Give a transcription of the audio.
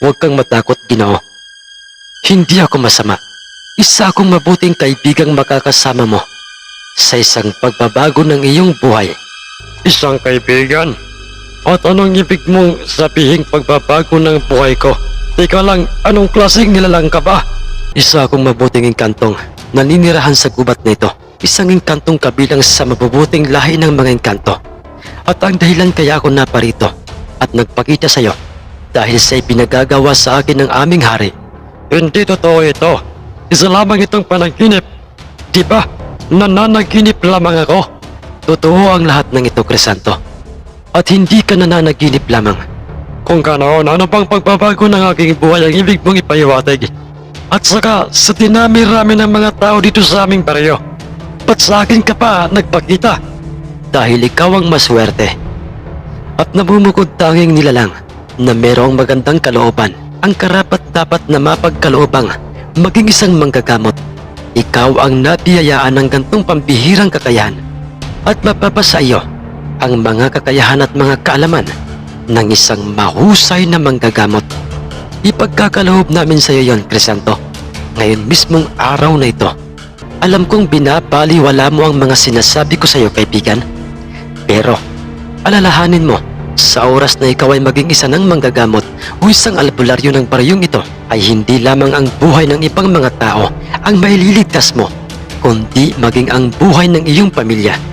Huwag kang matakot, Ginoo. Hindi ako masama. Isa akong mabuting kaibigang makakasama mo sa isang pagbabago ng iyong buhay. Isang kaibigan? At anong ibig mong sabihing pagbabago ng buhay ko? Teka lang, anong klaseng nilalang ka ba? Isa akong mabuting engkantong naninirahan sa gubat na ito. Isang engkantong kabilang sa mabubuting lahi ng mga engkanto. At ang dahilan kaya ako naparito at nagpakita sa iyo dahil sa ipinagagawa sa akin ng aming hari. Hindi totoo ito. Isa lamang itong panaginip. Di ba? Nananaginip lamang ako. Totoo ang lahat ng ito, Crisanto. At hindi ka nananaginip lamang. Kung ganoon, ano bang pagbabago ng aking buhay ang ibig mong ipahiwatig? At saka, sa dinami-rami ng mga tao dito sa aming baryo, ba't sa akin ka pa nagpakita? Dahil ikaw ang maswerte. At namumukod tanging nilalang na merong magandang kalooban ang karapat dapat na mapagkaloobang maging isang manggagamot. Ikaw ang nabiyayaan ng gantong pambihirang kakayahan at mapapasa iyo ang mga kakayahan at mga kaalaman ng isang mahusay na manggagamot. Ipagkakaloob namin sa iyo yon, Crisanto. Ngayon mismong araw na ito. Alam kong binabaliwala mo ang mga sinasabi ko sa iyo, kaibigan. Pero, alalahanin mo, sa oras na ikaw ay maging isa ng manggagamot o isang albularyo ng baryong ito, ay hindi lamang ang buhay ng ibang mga tao ang maililigtas mo, kundi maging ang buhay ng iyong pamilya